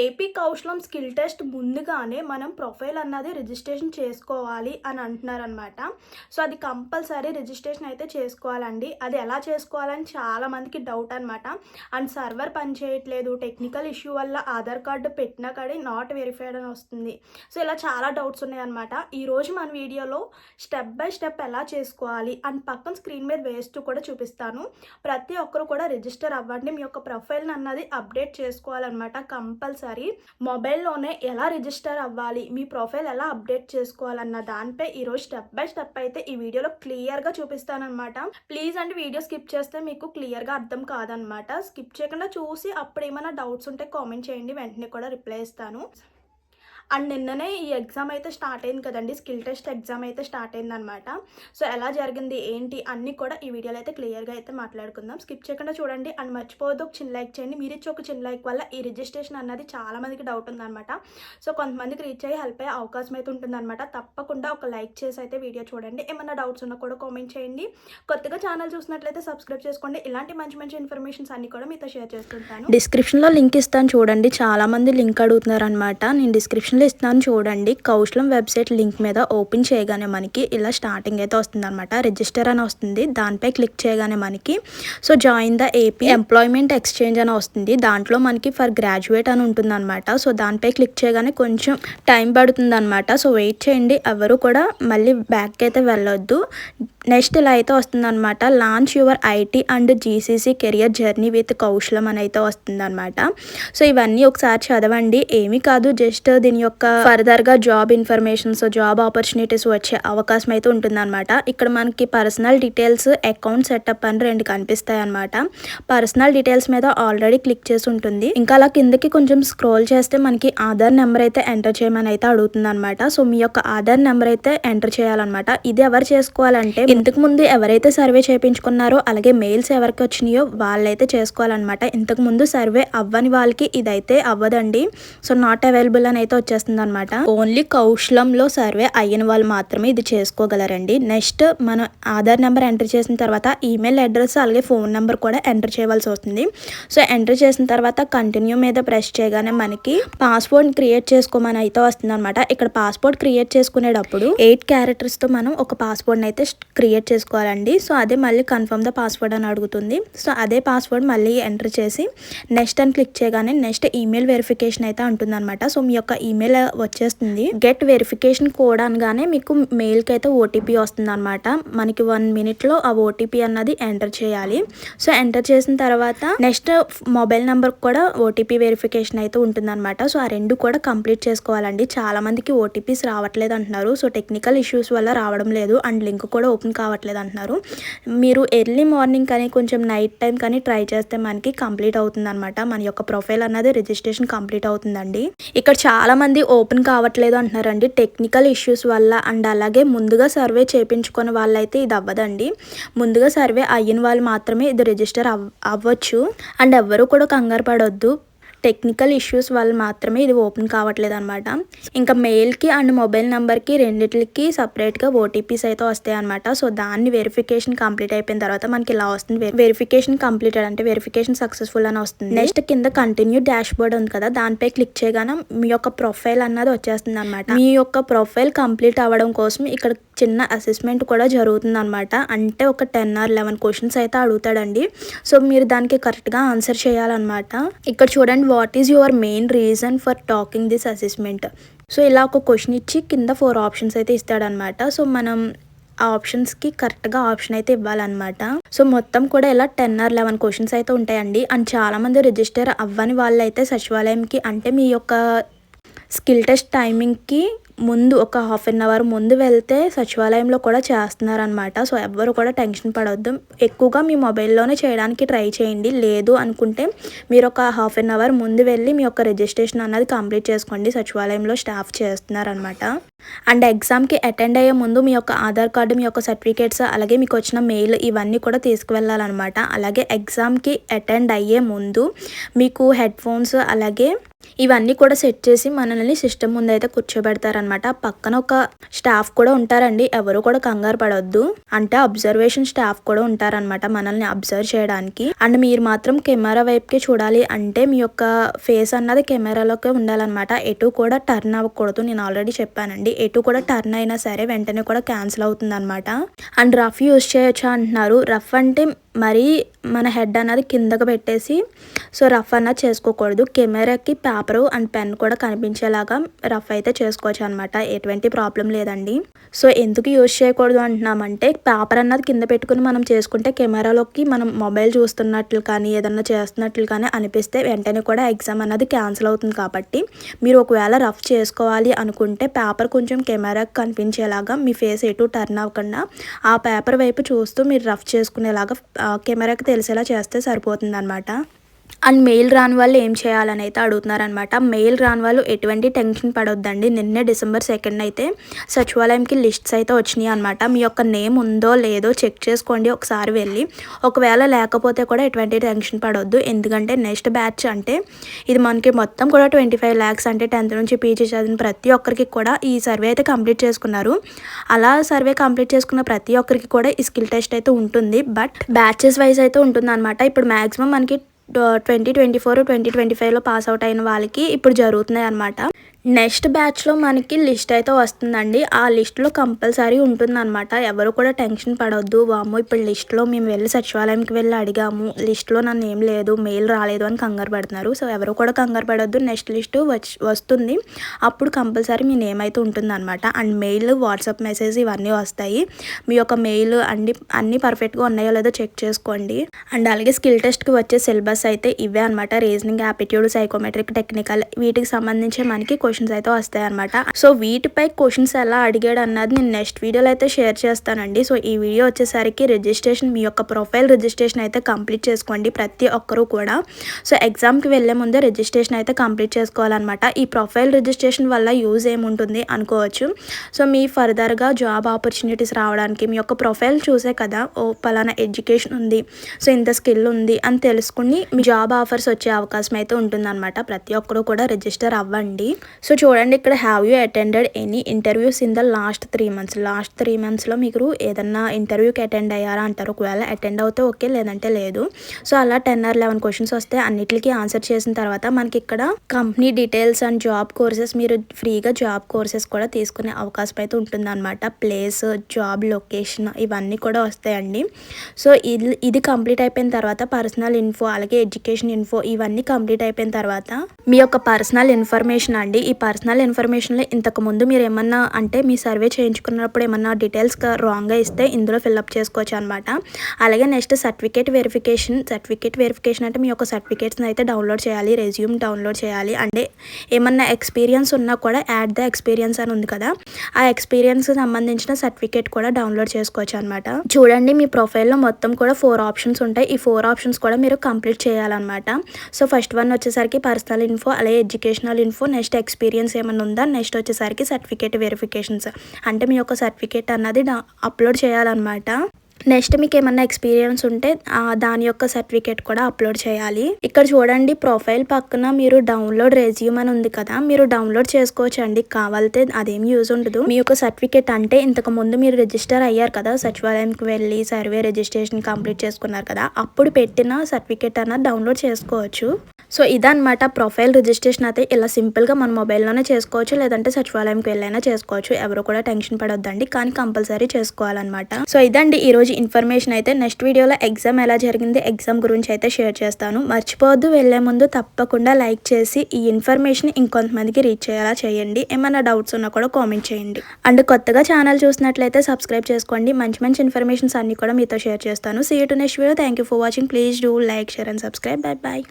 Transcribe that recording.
AP కౌశలం skill test ముందుగానే మనం profile అన్నది రిజిస్ట్రేషన్ చేసుకోవాలి అని అంటున్నారనమాట సో అది కంపల్సరీ రిజిస్ట్రేషన్ అయితే చేసుకోవాలండి. అది ఎలా చేసుకోవాలని చాలామందికి డౌట్ అనమాట అండ్ సర్వర్ పనిచేయట్లేదు టెక్నికల్ ఇష్యూ వల్ల ఆధార్ కార్డు పెట్టినా కానీ నాట్ వెరిఫైడ్ అని వస్తుంది. సో ఇలా చాలా డౌట్స్ ఉన్నాయన్నమాట. ఈరోజు మన వీడియోలో స్టెప్ బై స్టెప్ ఎలా చేసుకోవాలి అండ్ పక్కన స్క్రీన్ మీద వేస్తూ కూడా చూపిస్తాను. ప్రతి ఒక్కరు కూడా రిజిస్టర్ అవ్వండి. మీ యొక్క ప్రొఫైల్ అన్నది అప్డేట్ చేసుకోవాలన్నమాట. కంపల్సరీ మొబైల్లోనే ఎలా రిజిస్టర్ అవ్వాలి మీ ప్రొఫైల్ ఎలా అప్డేట్ చేసుకోవాలన్న దానిపై ఈరోజు స్టెప్ బై స్టెప్ అయితే ఈ వీడియోలో క్లియర్గా చూపిస్తానమాట ప్లీజ్ అండి వీడియో స్కిప్ చేస్తే మీకు క్లియర్గా అర్థం కాదనమాట స్కిప్ చేయకుండా చూసి అప్పుడు ఏమైనా డౌట్స్ ఉంటే కామెంట్ చేయండి వెంటనే కూడా రిప్లై ఇస్తాను. అండ్ నిన్ననే ఈ ఎగ్జామ్ అయితే స్టార్ట్ అయింది కదండి స్కిల్ టెస్ట్ ఎగ్జామ్ అయితే స్టార్ట్ అయింది అనమాట సో ఎలా జరిగింది ఏంటి అన్నీ కూడా ఈ వీడియోలో అయితే క్లియర్గా అయితే మాట్లాడుకుందాం. స్కిప్ చేయకుండా చూడండి అండ్ మర్చిపోవద్దు ఒక చిన్న లైక్ చేయండి. మీరు ఇచ్చే ఒక చిన్న లైక్ వల్ల ఈ రిజిస్ట్రేషన్ అన్నది చాలా మందికి డౌట్ ఉందన్నమాట. సో కొంతమందికి రీచ్ అయ్యి హెల్ప్ అయ్యే అవకాశం అయితే ఉంటుందన్నమాట. తప్పకుండా ఒక లైక్ చేసి అయితే వీడియో చూడండి. ఏమైనా డౌట్స్ ఉన్నా కూడా కామెంట్ చేయండి. కొత్తగా ఛానల్ చూసినట్లయితే సబ్స్క్రైబ్ చేసుకోండి. ఇలాంటి మంచి మంచి ఇన్ఫర్మేషన్స్ అన్ని కూడా మీతో షేర్ చేస్తుంటాను. డిస్క్రిప్షన్లో లింక్ ఇస్తాను చూడండి. చాలా మంది లింక్ అడుగుతున్నారు అనమాట నేను డిస్క్రిప్షన్లో ఇస్తాను చూడండి. కౌశలం వెబ్సైట్ లింక్ మీద ఓపెన్ చేయగానే మనకి ఇలా స్టార్టింగ్ అయితే వస్తుంది అనమాట రిజిస్టర్ అని వస్తుంది. దానిపై క్లిక్ చేయగానే మనకి so join the AP employment exchange అని వస్తుంది. దాంట్లో మనకి ఫర్ గ్రాడ్యుయేట్ అని ఉంటుంది అనమాట సో దానిపై క్లిక్ చేయగానే కొంచెం టైం పడుతుంది అనమాట సో వెయిట్ చేయండి. ఎవరు కూడా మళ్ళీ బ్యాక్ అయితే వెళ్ళొద్దు. నెక్స్ట్ ఇలా అయితే వస్తుందన్నమాట. Launch your IT and GCC career journey with Kaushalam అని అయితే వస్తుందన్నమాట. సో ఇవన్నీ ఒకసారి చదవండి. ఏమీ కాదు జస్ట్ దీని యొక్క ఫర్దర్గా జాబ్ ఇన్ఫర్మేషన్స్ జాబ్ ఆపర్చునిటీస్ వచ్చే అవకాశం అయితే ఉంటుందన్నమాట. ఇక్కడ మనకి పర్సనల్ డీటెయిల్స్ అకౌంట్ సెటప్ అని రెండు కనిపిస్తాయి అనమాట పర్సనల్ డీటెయిల్స్ మీద ఆల్రెడీ క్లిక్ చేసి ఉంటుంది. ఇంకా అలా కిందకి కొంచెం స్క్రోల్ చేస్తే మనకి ఆధార్ నెంబర్ అయితే ఎంటర్ చేయమని అయితే అడుగుతుంది అనమాట సో మీ యొక్క ఆధార్ నెంబర్ అయితే ఎంటర్ చేయాలన్నమాట. ఇది ఎవరు చేసుకోవాలంటే ఇంతకు ముందు ఎవరైతే సర్వే చేయించుకున్నారో అలాగే మెయిల్స్ ఎవరికి వచ్చినాయో వాళ్ళైతే చేసుకోవాలన్నమాట. ఇంతకు ముందు సర్వే అవ్వని వాళ్ళకి ఇదైతే అవ్వదండి. సో నాట్ అవైలబుల్ అని అయితే వచ్చేస్తుంది అనమాట ఓన్లీ కౌశలంలో సర్వే అయిన వాళ్ళు మాత్రమే ఇది చేసుకోగలరండి. నెక్స్ట్ మనం ఆధార్ నెంబర్ ఎంటర్ చేసిన తర్వాత ఈమెయిల్ అడ్రస్ అలాగే ఫోన్ నెంబర్ కూడా ఎంటర్ చేయవలసి వస్తుంది. సో ఎంటర్ చేసిన తర్వాత కంటిన్యూ మీద ప్రెస్ చేయగానే మనకి పాస్పోర్ట్ క్రియేట్ చేసుకోమని అయితే వస్తుంది అనమాట ఇక్కడ పాస్పోర్ట్ క్రియేట్ చేసుకునేటప్పుడు ఎయిట్ క్యారెక్టర్స్తో మనం ఒక పాస్పోర్ట్ అయితే క్రియేట్ చేసుకోవాలండి. సో అదే మళ్ళీ కన్ఫర్మ్ ద పాస్వర్డ్ అని అడుగుతుంది. సో అదే పాస్వర్డ్ మళ్ళీ ఎంటర్ చేసి నెక్స్ట్ అని క్లిక్ చేయగానే నెక్స్ట్ ఈమెయిల్ వెరిఫికేషన్ అయితే ఉంటుంది అనమాట సో మీ యొక్క ఈమెయిల్ వచ్చేస్తుంది. గెట్ వెరిఫికేషన్ కోడ్ అనగానే మీకు మెయిల్కి అయితే ఓటీపీ వస్తుంది అనమాట మనకి వన్ మినిట్లో ఆ ఓటీపీ అన్నది ఎంటర్ చేయాలి. సో ఎంటర్ చేసిన తర్వాత నెక్స్ట్ మొబైల్ నెంబర్ కూడా ఓటీపీ వెరిఫికేషన్ అయితే ఉంటుందన్నమాట. సో ఆ రెండు కూడా కంప్లీట్ చేసుకోవాలండి. చాలామందికి ఓటీపీస్ రావట్లేదు అంటున్నారు. సో టెక్నికల్ ఇష్యూస్ వల్ల రావడం లేదు. అండ్ లింక్ కూడా ఓపెన్ కావట్లేదు అంటున్నారు. మీరు ఎర్లీ మార్నింగ్ కానీ కొంచెం నైట్ టైం కానీ ట్రై చేస్తే మనకి కంప్లీట్ అవుతుంది అనమాట మన యొక్క ప్రొఫైల్ అన్నది రిజిస్ట్రేషన్ కంప్లీట్ అవుతుందండి. ఇక్కడ చాలా మంది ఓపెన్ కావట్లేదు అంటున్నారండి. టెక్నికల్ ఇష్యూస్ వల్ల అండ్ అలాగే ముందుగా సర్వే చేయించుకున్న వాళ్ళైతే ఇది అవ్వదండి. ముందుగా సర్వే అయిన వాళ్ళు మాత్రమే ఇది రిజిస్టర్ అవ్ అవ్వచ్చు. అండ్ ఎవ్వరూ కూడా కంగారు పడొద్దు. టెక్నికల్ ఇష్యూస్ వల్ల మాత్రమే ఇది ఓపెన్ కావట్లేదు అనమాట ఇంకా మెయిల్కి అండ్ మొబైల్ నెంబర్కి రెండింటికి సపరేట్గా ఓటీపీస్ అయితే వస్తాయి అనమాట సో దాన్ని వెరిఫికేషన్ కంప్లీట్ అయిపోయిన తర్వాత మనకి ఇలా వస్తుంది. వెరిఫికేషన్ కంప్లీటెడ్ అంటే వెరిఫికేషన్ సక్సెస్ఫుల్ అని వస్తుంది. నెక్స్ట్ కింద కంటిన్యూ డాష్ బోర్డ్ ఉంది కదా దానిపై క్లిక్ చేయగానే మీ యొక్క ప్రొఫైల్ అన్నది వచ్చేస్తుంది అనమాట మీ యొక్క ప్రొఫైల్ కంప్లీట్ అవ్వడం కోసం ఇక్కడ చిన్న అసెస్మెంట్ కూడా జరుగుతుంది అనమాట అంటే ఒక టెన్ ఆర్ లెవెన్ క్వశ్చన్స్ అయితే అడుగుతాడండి. సో మీరు దానికి కరెక్ట్గా ఆన్సర్ చేయాలన్నమాట. ఇక్కడ చూడండి what is your main reason for talking this assessment so ఇలా ఒక క్వశ్చన్ ఇచ్చి కింద ఫోర్ ఆప్షన్స్ అయితే ఇస్తాడనమాట సో మనం ఆ ఆప్షన్స్కి కరెక్ట్గా ఆప్షన్ అయితే ఇవ్వాలన్నమాట. సో మొత్తం కూడా ఇలా టెన్ ఆర్ లెవెన్ క్వశ్చన్స్ అయితే ఉంటాయండి. అండ్ చాలామంది రిజిస్టర్ అవ్వని వాళ్ళు అయితే సచివాలయంకి అంటే మీ యొక్క స్కిల్ టెస్ట్ టైమింగ్కి ముందు ఒక హాఫ్ అన్ అవర్ ముందు వెళ్తే సచివాలయంలో కూడా చేస్తున్నారనమాట సో ఎవ్వరు కూడా టెన్షన్ పడవద్దు ఎక్కువగా మీ మొబైల్లోనే చేయడానికి ట్రై చేయండి. లేదు అనుకుంటే మీరు ఒక హాఫ్ అన్ అవర్ ముందు వెళ్ళి మీ యొక్క రిజిస్ట్రేషన్ అన్నది కంప్లీట్ చేసుకోండి. సచివాలయంలో స్టాఫ్ చేస్తున్నారనమాట అండ్ ఎగ్జామ్కి అటెండ్ అయ్యే ముందు మీ యొక్క ఆధార్ కార్డు మీ యొక్క సర్టిఫికేట్స్ అలాగే మీకు వచ్చిన మెయిల్ ఇవన్నీ కూడా తీసుకువెళ్ళాలన్నమాట. అలాగే ఎగ్జామ్కి అటెండ్ అయ్యే ముందు మీకు హెడ్ ఫోన్స్ అలాగే ఇవన్నీ కూడా సెట్ చేసి మనల్ని సిస్టమ్ ముందు అయితే కూర్చోబెడతారనమాట పక్కన ఒక స్టాఫ్ కూడా ఉంటారండి. ఎవరు కూడా కంగారు పడొద్దు. అంటే అబ్జర్వేషన్ స్టాఫ్ కూడా ఉంటారనమాట మనల్ని అబ్జర్వ్ చేయడానికి. అండ్ మీరు మాత్రం కెమెరా వైపుకి చూడాలి అంటే మీ యొక్క ఫేస్ అన్నది కెమెరాలోకి ఉండాలన్నమాట. ఎటు కూడా టర్న్ అవ్వకూడదు. నేను ఆల్రెడీ చెప్పానండి. ఎటు కూడా టర్న్ అయినా సరే వెంటనే కూడా క్యాన్సిల్ అవుతుంది అనమాట అండ్ రఫ్ యూస్ చేయొచ్చా అంటున్నారు. రఫ్ అంటే మరీ మన హెడ్ అన్నది కిందకు పెట్టేసి సో రఫ్ అన్నది చేసుకోకూడదు. కెమెరాకి పేపరు అండ్ పెన్ కూడా కనిపించేలాగా రఫ్ అయితే చేసుకోవచ్చు అనమాట ఎటువంటి ప్రాబ్లం లేదండి. సో ఎందుకు యూజ్ చేయకూడదు అంటున్నామంటే పేపర్ అన్నది కింద పెట్టుకుని మనం చేసుకుంటే కెమెరాలోకి మనం మొబైల్ చూస్తున్నట్లు కానీ ఏదన్నా చేస్తున్నట్లు కానీ అనిపిస్తే వెంటనే కూడా ఎగ్జామ్ అన్నది క్యాన్సిల్ అవుతుంది కాబట్టి మీరు ఒకవేళ రఫ్ చేసుకోవాలి అనుకుంటే పేపర్ కొంచెం కెమెరాకి కనిపించేలాగా మీ ఫేస్ ఎటు టర్న్ అవ్వకుండా ఆ పేపర్ వైపు చూస్తూ మీరు రఫ్ చేసుకునేలాగా కెమెరాకి తెలిసేలా చేస్తే సరిపోతుంది అనమాట అండ్ మెయిల్ రాని వాళ్ళు ఏం చేయాలని అయితే అడుగుతున్నారనమాట మెయిల్ రాని వాళ్ళు ఎటువంటి టెన్షన్ పడొద్దండి. నిన్నే డిసెంబర్ సెకండ్ అయితే సచివాలయంకి లిస్ట్స్ అయితే వచ్చినాయి అనమాట మీ యొక్క నేమ్ ఉందో లేదో చెక్ చేసుకోండి ఒకసారి వెళ్ళి. ఒకవేళ లేకపోతే కూడా ఎటువంటి టెన్షన్ పడొద్దు. ఎందుకంటే నెక్స్ట్ బ్యాచ్ అంటే ఇది మనకి మొత్తం కూడా ట్వంటీ ఫైవ్ ల్యాక్స్ అంటే టెన్త్ నుంచి పీజీ చదివిన ప్రతి ఒక్కరికి కూడా ఈ సర్వే అయితే కంప్లీట్ చేసుకున్నారు. అలా సర్వే కంప్లీట్ చేసుకున్న ప్రతి ఒక్కరికి కూడా ఈ స్కిల్ టెస్ట్ అయితే ఉంటుంది. బట్ బ్యాచెస్ వైజ్ అయితే ఉంటుంది అనమాట ఇప్పుడు మ్యాక్సిమం మనకి twenty twenty four twenty twenty ఫైవ్లో పాస్ అవుట్ అయిన వాళ్ళకి ఇప్పుడు జరుగుతున్నాయి అనమాట నెక్స్ట్ బ్యాచ్లో మనకి లిస్ట్ అయితే వస్తుందండి. ఆ లిస్ట్లో కంపల్సరీ ఉంటుందన్నమాట. ఎవరు కూడా టెన్షన్ పడవద్దు వాము ఇప్పుడు లిస్ట్లో మేము వెళ్ళి సచివాలయంకి వెళ్ళి అడిగాము. లిస్ట్లో నన్ను ఏం లేదు మెయిల్ రాలేదు అని కంగారు పడుతున్నారు. సో ఎవరు కూడా కంగారు పడవద్దు నెక్స్ట్ లిస్ట్ వచ్చి వస్తుంది. అప్పుడు కంపల్సరీ మీ నేమ్ అయితే ఉంటుందన్నమాట. అండ్ మెయిల్ వాట్సాప్ మెసేజ్ ఇవన్నీ వస్తాయి. మీ యొక్క మెయిల్ అన్ని అన్నీ పర్ఫెక్ట్గా ఉన్నాయో లేదో చెక్ చేసుకోండి. అండ్ అలాగే స్కిల్ టెస్ట్కి వచ్చే సిలబస్ అయితే ఇవే అనమాట రీజనింగ్ యాప్టిట్యూడ్ సైకోమెట్రిక్ టెక్నికల్ వీటికి సంబంధించి మనకి క్వశ్చన్స్ అయితే వస్తాయి అనమాట సో వీటిపై క్వశ్చన్స్ ఎలా అడిగాడు అన్నది నేను నెక్స్ట్ వీడియోలో అయితే షేర్ చేస్తానండి. సో ఈ వీడియో వచ్చేసరికి రిజిస్ట్రేషన్ మీ యొక్క ప్రొఫైల్ రిజిస్ట్రేషన్ అయితే కంప్లీట్ చేసుకోండి ప్రతి ఒక్కరూ కూడా. సో ఎగ్జామ్కి వెళ్ళే ముందే రిజిస్ట్రేషన్ అయితే కంప్లీట్ చేసుకోవాలన్నమాట. ఈ ప్రొఫైల్ రిజిస్ట్రేషన్ వల్ల యూజ్ ఏముంటుంది అనుకోవచ్చు. సో మీ ఫర్దర్గా జాబ్ ఆపర్చునిటీస్ రావడానికి మీ యొక్క ప్రొఫైల్ చూసే కదా ఓ పలానా ఎడ్యుకేషన్ ఉంది సో ఇంత స్కిల్ ఉంది అని తెలుసుకుని మీ జాబ్ ఆఫర్స్ వచ్చే అవకాశం అయితే ఉంటుందన్నమాట. ప్రతి ఒక్కరూ కూడా రిజిస్టర్ అవ్వండి. సో చూడండి ఇక్కడ have you attended any interviews in the last three months last three మంత్స్లో మీరు ఏదన్నా ఇంటర్వ్యూకి అటెండ్ అయ్యారా అంటారు? ఒకవేళ అటెండ్ అవుతే ఓకే లేదంటే లేదు. సో అలా టెన్ ఆర్ లెవెన్ క్వశ్చన్స్ వస్తే అన్నిటికీ ఆన్సర్ చేసిన తర్వాత మనకి ఇక్కడ company details and job courses మీరు ఫ్రీగా జాబ్ కోర్సెస్ కూడా తీసుకునే అవకాశం అయితే ఉంటుందన్నమాట. ప్లేస్ జాబ్ లొకేషన్ ఇవన్నీ కూడా వస్తాయండి. సో ఇది ఇది కంప్లీట్ అయిపోయిన తర్వాత పర్సనల్ ఇన్ఫో అలాగే ఎడ్యుకేషన్ ఇన్ఫో ఇవన్నీ కంప్లీట్ అయిపోయిన తర్వాత మీ యొక్క పర్సనల్ ఇన్ఫర్మేషన్ అండి. ఈ పర్సనల్ ఇన్ఫర్మేషన్లో ఇంతకు ముందు మీరు ఏమన్నా అంటే మీ సర్వే చేయించుకున్నప్పుడు ఏమన్నా డీటెయిల్స్ రాంగ్గా ఇస్తే ఇందులో ఫిల్అప్ చేసుకోవచ్చు అనమాట అలాగే next certificate verification certificate verification అంటే మీ యొక్క సర్టిఫికేట్స్ని అయితే డౌన్లోడ్ చేయాలి రెజ్యూమ్ డౌన్లోడ్ చేయాలి. అంటే ఏమన్నా ఎక్స్పీరియన్స్ ఉన్నా కూడా యాడ్ ద ఎక్స్పీరియన్స్ అని ఉంది కదా. ఆ ఎక్స్పీరియన్స్కి సంబంధించిన సర్టిఫికేట్ కూడా డౌన్లోడ్ చేసుకోవచ్చు అనమాట చూడండి మీ ప్రొఫైల్లో మొత్తం కూడా ఫోర్ ఆప్షన్స్ ఉంటాయి. ఈ ఫోర్ ఆప్షన్స్ కూడా మీరు కంప్లీట్ చేయాలన్నమాట. సో ఫస్ట్ వన్ వచ్చేసరికి పర్సనల్ ఇన్ఫో అలాగే educational info next exp experience ఏమైనా ఉందా? నెక్స్ట్ వచ్చేసరికి సర్టిఫికేట్ వెరిఫికేషన్స్. అంటే మీ యొక్క సర్టిఫికేట్ అన్నది అప్లోడ్ చేయాలన్నమాట. నెక్స్ట్ మీకు ఏమన్నా ఎక్స్పీరియన్స్ ఉంటే దాని యొక్క సర్టిఫికేట్ కూడా అప్లోడ్ చేయాలి. ఇక్కడ చూడండి ప్రొఫైల్ పక్కన మీరు డౌన్లోడ్ రెజ్యూమ్ అని ఉంది కదా మీరు డౌన్లోడ్ చేసుకోవచ్చు అండి కావాలితే అదేం యూజ్ ఉండదు. మీ యొక్క సర్టిఫికేట్ అంటే ఇంతకు ముందు మీరు రిజిస్టర్ అయ్యారు కదా సచివాలయంకి వెళ్ళి సర్వే రిజిస్ట్రేషన్ కంప్లీట్ చేసుకున్నారు కదా అప్పుడు పెట్టిన సర్టిఫికేట్ అన్నది డౌన్లోడ్ చేసుకోవచ్చు. సో ఇదన్నమాట ప్రొఫైల్ రిజిస్ట్రేషన్ అయితే ఇలా సింపుల్గా మన మొబైల్లోనే చేసుకోవచ్చు లేదంటే సచివాలయంకి వెళ్ళైనా చేసుకోవచ్చు. ఎవరు కూడా టెన్షన్ పడొద్దండి కానీ కంపల్సరీ చేసుకోవాలన్నమాట. సో ఇదండి ఈ రోజు ఇన్ఫర్మేషన్ అయితే నెక్స్ట్ వీడియోలో ఎగ్జామ్ ఎలా జరిగింది ఎగ్జామ్ గురించి అయితే షేర్ చేస్తాను. మర్చిపోవద్దు వెళ్ళే ముందు తప్పకుండా లైక్ చేసి ఈ ఇన్ఫర్మేషన్ ఇంకొంతమందికి రీచ్ అయ్యేలా చేయండి. ఏమైనా డౌట్స్ ఉన్నా కూడా కామెంట్ చేయండి. అండ్ కొత్తగా ఛానల్ చూసినట్లయితే సబ్స్క్రైబ్ చేసుకోండి. మంచి మంచి ఇన్ఫర్మేషన్స్ అన్ని కూడా మీతో షేర్ చేస్తాను. See to next video thank you for watching please do like share and subscribe bye bye